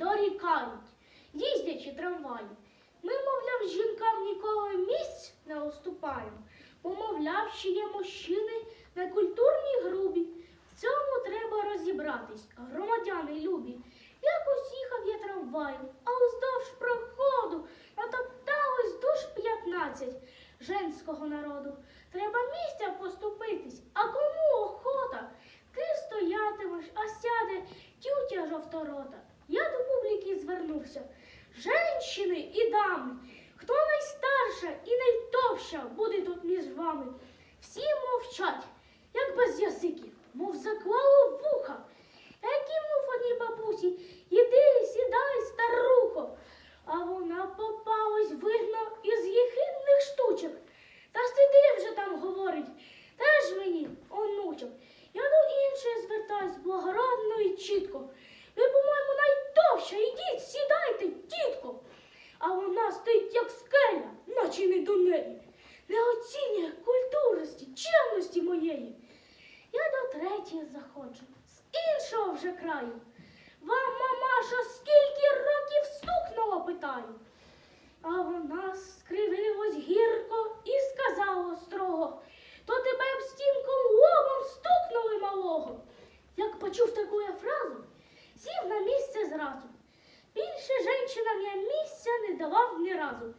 дорікають, їздячи трамваї. Ми, мовляв, жінкам ніколи місць не уступаємо, бо, мовляв, що є мужчини некультурні й грубі. В цьому треба розібратись, громадяни любі. Якось їхав я трамваєм, а уздовж проходу натопталось душ п'ятнадцять женського народу. Треба місця поступитись, а кому охота? Ти стоятимеш, а сяде тютя жовторота. Я до публіки звернувся. Женщини і дами, хто найстарша і найтовща буде тут між вами? Сідайте, тітко. А вона стоїть, як скеля, наче не до неї. Не оцінює культурності, чемності моєї. Я до третьої заходжу, з іншого вже краю. Вам, мамаша, скільки років стукнуло, питаю. А вона скривилась гірко і сказала строго, то тебе б стінком лобом стукнули малого. Як почув таку я фразу, сів на місце зразу. Більше жінчинам я місця не давав ні разу.